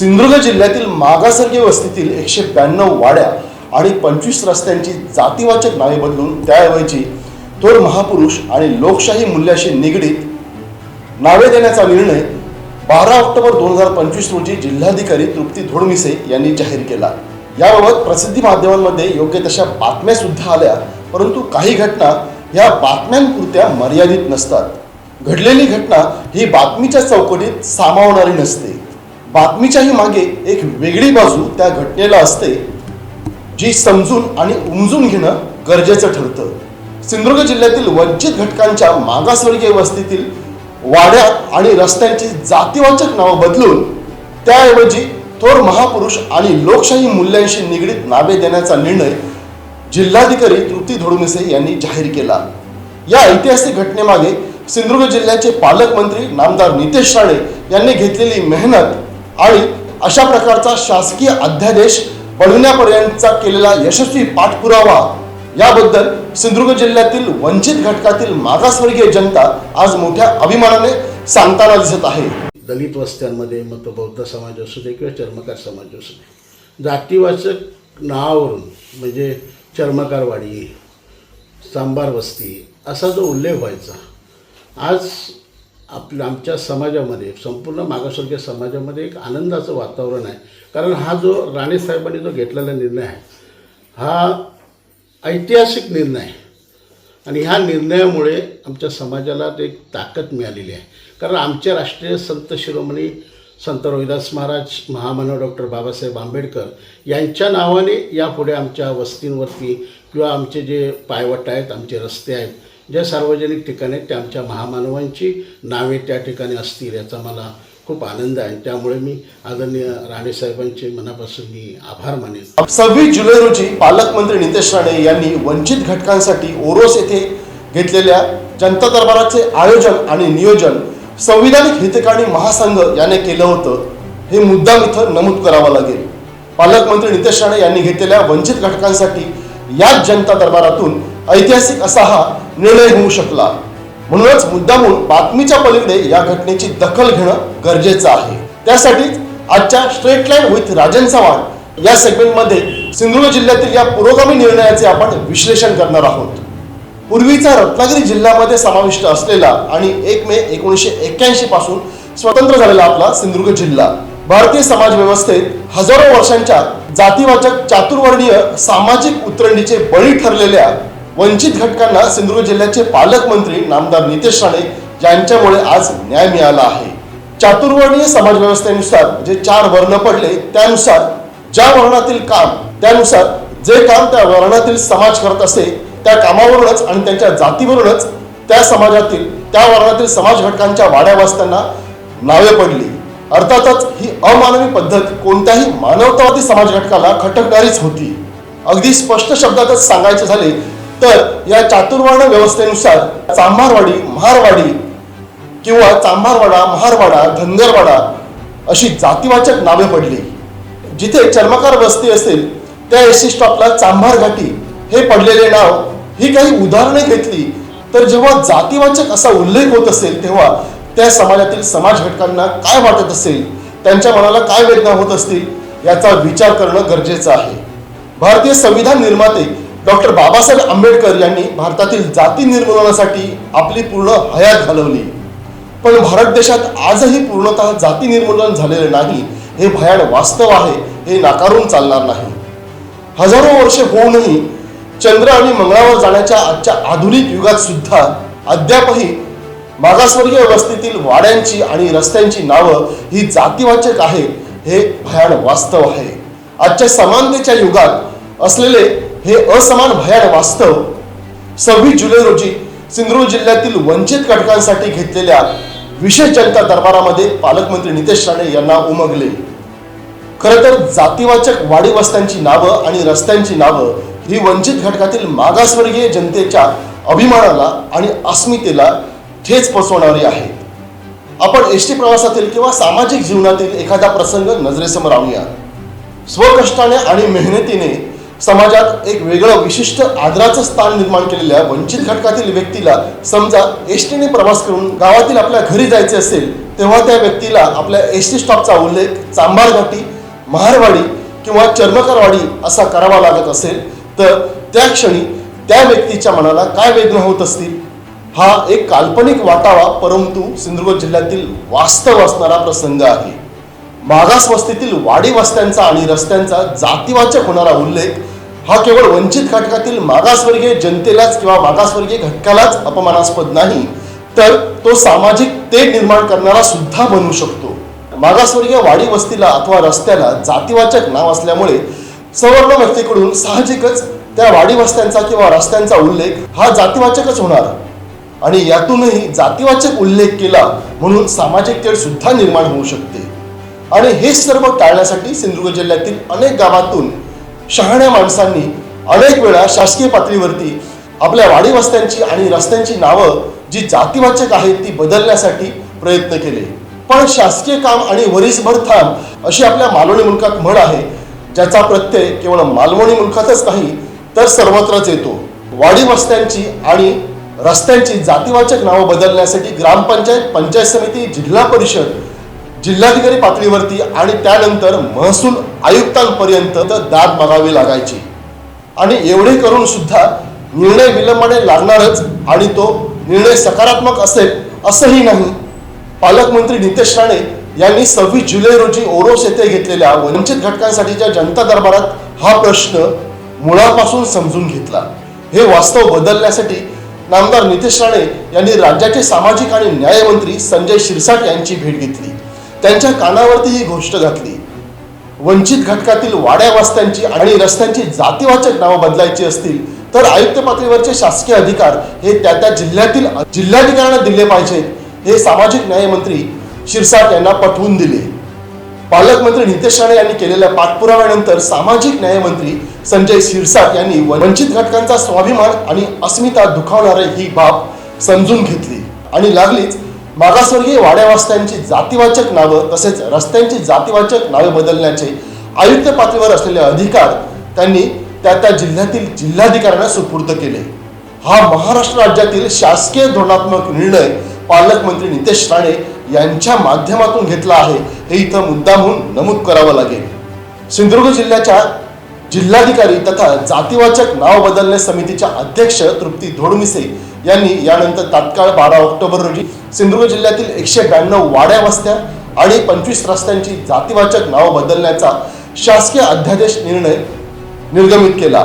सिंधुदुर्ग जिल्ह्यातील मागासवर्गीय वस्तीतील एकशे ब्याण्णव वाड्या आणि पंचवीस रस्त्यांची जातीवाचक नावे बदलून त्याऐवजी थोर महापुरुष आणि लोकशाही मूल्याशी निगडीत नावे देण्याचा निर्णय बारा ऑक्टोबर दोन हजार पंचवीस रोजी जिल्हाधिकारी तृप्ती धोडमिसे यांनी जाहीर केला. याबाबत प्रसिद्धी माध्यमांमध्ये योग्य तशा बातम्या सुद्धा आल्या परंतु काही घटना या बातम्यांपुरत्या मर्यादित नसतात. घडलेली घटना ही बातमीच्या चौकटीत सामावणारी नसते. बातमीच्याही मागे एक वेगळी बाजू त्या घटनेला असते जी समजून आणि उमजून घेणं गरजेचं ठरतं. सिंधुदुर्ग जिल्ह्यातील वंचित घटकांच्या मागासवर्गीय वस्तीतील वाड्यात आणि रस्त्यांची जातीवाचक नावं बदलून त्याऐवजी थोर महापुरुष आणि लोकशाही मूल्यांशी निगडीत नावे देण्याचा निर्णय जिल्हाधिकारी तृप्ती धोडमिसे यांनी जाहीर केला. या ऐतिहासिक घटनेमागे सिंधुदुर्ग जिल्ह्याचे पालकमंत्री नामदार नितेश राणे यांनी घेतलेली मेहनत आणि अशा प्रकारचा शासकीय अध्यादेश बनवण्यापर्यंतचा केलेला यशस्वी पाठपुरावा याबद्दल सिंधुदुर्ग जिल्ह्यातील वंचित घटकातील मागासवर्गीय जनता आज मोठ्या अभिमानाने सांगताना दिसत आहे. दलित वस्त्यांमध्ये मग तो बौद्ध समाज असू दे किंवा चर्मकार समाज असू दे जातीवाचक नावावरून म्हणजे चर्मकारवाडी सांबार वस्ती असा जो उल्लेख व्हायचा आज आपल्या आमच्या समाजामध्ये संपूर्ण मागासवर्गीय समाजामध्ये एक आनंदाचं वातावरण आहे. कारण हा जो राणेसाहेबांनी जो घेतलेला निर्णय आहे हा ऐतिहासिक निर्णय आहे. आणि ह्या निर्णयामुळे आमच्या समाजाला ते एक ताकद मिळालेली आहे. कारण आमचे राष्ट्रीय संत शिरोमणी संत रोहिदास महाराज महामानव डॉक्टर बाबासाहेब आंबेडकर यांच्या नावाने यापुढे आमच्या वस्तींवरती किंवा आमचे जे पायवट आहेत आमचे रस्ते आहेत ज्या सार्वजनिक ठिकाणी आहेत त्या आमच्या महामानवांची नावे त्या ठिकाणी असतील याचा मला खूप आनंद आहे. त्यामुळे मी आदरणीय राणेसाहेबांचे मनापासून मी आभार मानेन. सव्वीस जुलै रोजी पालकमंत्री नितेश राणे यांनी वंचित घटकांसाठी ओरोस येथे घेतलेल्या जनता दरबाराचे आयोजन आणि नियोजन संविधानिक हितकाणी महासंघ याने केलं होतं हे मुद्दाम इथं नमूद करावं लागेल. पालकमंत्री नितेश राणे यांनी घेतलेल्या वंचित घटकांसाठी याच जनता दरबारातून ऐतिहासिक असा हा निर्णय होऊ शकला. म्हणूनच मुद्दामून बातमीच्या पलीकडे या घटनेची दखल घेणं गरजेचं आहे. त्यासाठीच आजच्या straight line with Rajan Chavan या सेगमेंटमध्ये सिंधुदुर्ग जिल्ह्यातील या पुरोगामी निर्णयाचे आपण विश्लेषण करणार आहोत. पूर्वीचा रत्नागिरी जिल्ह्यामध्ये समाविष्ट असलेला आणि एक मे एकोणीसशे एक्क्याऐंशी पासून स्वतंत्र झालेला आपला सिंधुदुर्ग जिल्हा. भारतीय समाज व्यवस्थेत हजारो वर्षांच्या जातीवाचक चातुर्वर्णीय सामाजिक उतरंडीचे बळी ठरलेल्या वंचित घटकांना सिंधुदुर्ग जिल्ह्याचे पालकमंत्री नामदार नितेश राणे यांच्यामुळे आज न्याय मिळाला आहे. चातुर्वर्णीय समाज व्यवस्थेनुसार जे चार वर्ण पडले त्यानुसार ज्या वर्णातील काम त्यानुसार जे काम त्या वर्णातील समाज करत असे त्या कामावरूनच आणि त्यांच्या जातीवरूनच त्या समाजातील त्या वर्णातील समाज घटकांच्या वाड्या नावे पडली. अर्थातच ही अमानवी पद्धत कोणत्याही मानवतावादी समाज घटकाला खटकणारीच होती. अगदी स्पष्ट शब्दातच सांगायचे झाले तर या चातुर्वर्ण व्यवस्थेनुसार चांभारवाडी महारवाडी किंवा चांभारवाडा महारवाडा धनगरवाडा अशी जातीवाचक नावे पडली. जिथे चर्मकार वस्ती असेल त्या एस टी स्टॉपला चांभार घाटी हे पडलेले नाव ही काही उदाहरणे घेतली. तर जेव्हा जातीवाचक असा उल्लेख होत असेल तेव्हा त्या समाजातील समाज घटकांना काय वाटत असेल त्यांच्या मनाला काय वेदना होत असतील याचा विचार करणं गरजेचं आहे. भारतीय संविधान निर्माते डॉक्टर बाबासाहेब आंबेडकर यांनी भारतातील जाती निर्मूलनासाठी आपली पूर्ण हयात घालवली. पण भारत देशात आजही पूर्णतः जाती निर्मूलन झालेले नाही हे भयान वास्तव आहे हे नाकारून चालणार नाही. हजारो वर्षे होऊनही चंद्र आणि मंगळावर जाण्याच्या आजच्या आधुनिक युगात सुद्धा अद्यापही मागासवर्गीय वस्तीतील वाड्यांची आणि रस्त्यांची नावं ही जातीवाचक आहे हे भयान वास्तव आहे. आजच्या समानतेच्या युगात असलेले हे असमान भयान वास्तव सव्वीस जुलै रोजी सिंधुदुर्ग जिल्ह्यातील वंचित घटकांसाठी घेतलेल्या विशेष जनता दरबारामध्ये पालकमंत्री नितेश राणे यांना उमगले. खरं तर जातीवाचक वाडी वस्त्यांची नावं आणि रस्त्यांची नावं ही वंचित घटकातील मागासवर्गीय जनतेच्या अभिमानाला आणि अस्मितेला ठेच पोचवणारी आहेत आपण एस टी प्रवासातील किंवा सामाजिक जीवनातील एखादा प्रसंग नजरेसमोर आणूया. स्वकष्टाने आणि मेहनतीने समाजात एक वेगळं विशिष्ट आदराचं स्थान निर्माण केलेल्या वंचित घटकातील व्यक्तीला समजा एस टीने प्रवास करून गावातील आपल्या घरी जायचे असेल तेव्हा त्या व्यक्तीला आपल्या एस टी स्टॉपचा उल्लेख चांभारघाटी महारवाडी किंवा चर्मकारवाडी असा करावा लागत असेल तर त्या क्षणी त्या व्यक्तीच्या मनाला काय वेदना होत असतील? हा एक काल्पनिक वाटावा परंतु सिंधुदुर्ग जिल्ह्यातील वास्तव असणारा प्रसंग आहे. मागास वस्तीतील वाडी वस्त्यांचा आणि रस्त्यांचा जातीवाचक होणारा उल्लेख हा केवळ वंचित घटकातील मागासवर्गीय जनतेलाच किंवा मागासवर्गीय घटकालाच अपमानास्पद नाही तर तो सामाजिक तेढ निर्माण करणारा सुद्धा बनू शकतो. मागासवर्गीय वाडी वस्तीला अथवा रस्त्याला जातीवाचक नाव असल्यामुळे सवर्ण व्यक्तीकडून साहजिकच त्या वाडी वस्त्यांचा किंवा रस्त्यांचा उल्लेख हा जातीवाचकच होणार. आणि यातूनही जातीवाचक उल्लेख केला म्हणून सामाजिक तेढ सुद्धा निर्माण होऊ शकते. आणि हे सर्व टाळण्यासाठी सिंधुदुर्ग जिल्ह्यातील अनेक गावातून शहाण्या माणसांनी अनेक वेळा शासकीय पातळीवरती आपल्या वाडीवस्त्यांची आणि रस्त्यांची नावं जी जातीवाचक आहेत ती बदलण्यासाठी प्रयत्न केले. पण शासकीय काम आणि वरीसभर थांब अशी आपल्या मालवणी मुलकात म्हण आहे ज्याचा प्रत्यय केवळ मालवणी मुलखातच नाही तर सर्वत्रच येतो. वाडी वस्त्यांची आणि रस्त्यांची जातीवाचक नावं बदलण्यासाठी ग्रामपंचायत पंचायत समिती जिल्हा परिषद जिल्हाधिकारी पातळीवरती आणि त्यानंतर महसूल आयुक्तांपर्यंत दाद मागावी लागायची. आणि एवढे करून सुद्धा निर्णय विलंबाने लागणारच आणि तो निर्णय सकारात्मक असेल असंही नाही. पालकमंत्री नितेश राणे यांनी सव्वीस जुलै रोजी ओरोस येथे घेतलेल्या वंचित घटकांसाठीच्या जनता दरबारात हा प्रश्न मुळापासून समजून घेतला. हे वास्तव बदलण्यासाठी नामदार नितेश राणे यांनी राज्याचे सामाजिक आणि न्यायमंत्री संजय शिरसाट यांची भेट घेतली. त्यांच्या कानावरती ही गोष्ट घातली. वंचित घटकातील वाड्या वस्त्यांची आणि रस्त्यांची जातीवाचक नावं बदलायची असतील तर आयुक्त पातळीवरचे शासकीय अधिकार हे त्या त्या जिल्ह्यातील जिल्हाधिकाऱ्यांना दिले पाहिजेत हे सामाजिक न्यायमंत्री शिरसाट यांना पटवून दिले. पालकमंत्री नितेश राणे यांनी केलेल्या पाठपुराव्यानंतर सामाजिक न्यायमंत्री संजय शिरसाट यांनी वंचित घटकांचा स्वाभिमान आणि अस्मिता दुखावणारे ही बाब समजून घेतली आणि लागलीच मागासवर्गीय वाड्यावास्त्यांची जातीवाचक नावं तसेच रस्त्यांची जातीवाचक नावे बदलण्याचे आयुक्त पातळीवर असलेले अधिकार त्यांनी त्या त्या जिल्ह्यातील जिल्हाधिकाऱ्यांना सुपूर्द केले. हा महाराष्ट्र राज्यातील शासकीय धोरणात्मक निर्णय पालकमंत्री नितेश राणे यांच्या माध्यमातून घेतला आहे. हे इथं मुद्दामहून नमूद करावं लागेल. सिंधुदुर्ग जिल्ह्याच्या जिल्हाधिकारी तथा जातीवाचक नाव बदलणे समितीच्या अध्यक्ष तृप्ती धोडमिसे यांनी यानंतर तात्काळ बारा ऑक्टोबर रोजी सिंधुदुर्ग जिल्ह्यातील एकशे ब्याण्णव वाड्या वस्त्या आणि पंचवीस रस्त्यांची जातीवाचक नाव बदलण्याचा शासकीय अध्यादेश निर्णय निर्गमित केला.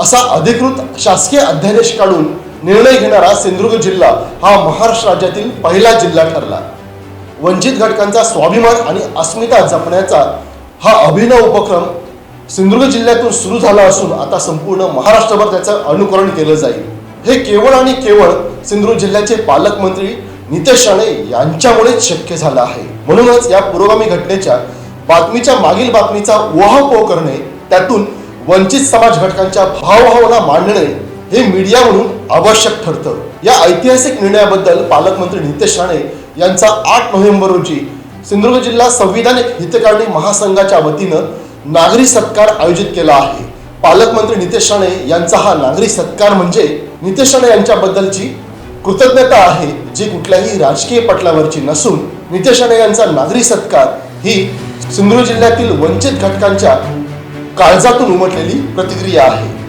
असा अधिकृत शासकीय अध्यादेश काढून निर्णय घेणारा सिंधुदुर्ग जिल्हा हा महाराष्ट्र राज्यातील पहिला जिल्हा ठरला. वंचित घटकांचा स्वाभिमान आणि अस्मिता जपण्याचा हा अभिनव उपक्रम सिंधुदुर्ग जिल्ह्यातून सुरू झाला असून आता संपूर्ण महाराष्ट्रभर त्याचं अनुकरण केलं जाईल. हे केवळ आणि केवळ सिंधुदुर्ग जिल्ह्याचे पालकमंत्री नितेश राणे यांच्यामुळेच शक्य झालं आहे. म्हणूनच या पुरोगामी घटनेच्या बातमीच्या मागील बातमीचा उहापोह करणे त्यातून वंचित समाज घटकांच्या भावभावना मांडणे हे मीडिया म्हणून आवश्यक ठरतं. या ऐतिहासिक निर्णयाबद्दल पालकमंत्री नितेश राणे यांचा आठ नोव्हेंबर रोजी सिंधुदुर्ग जिल्हा संविधानिक हितकारणी महासंघाच्या वतीनं नागरी सत्कार आयोजित केला आहे. पालकमंत्री नितेश राणे यांचा हा नागरी सत्कार म्हणजे नितेश राणे यांच्याबद्दलची कृतज्ञता आहे जी कुठल्याही राजकीय पटलावरची नसून नितेश राणे यांचा नागरी सत्कार ही सिंधुदुर्ग जिल्ह्यातील वंचित घटकांच्या काळजातून उमटलेली प्रतिक्रिया आहे.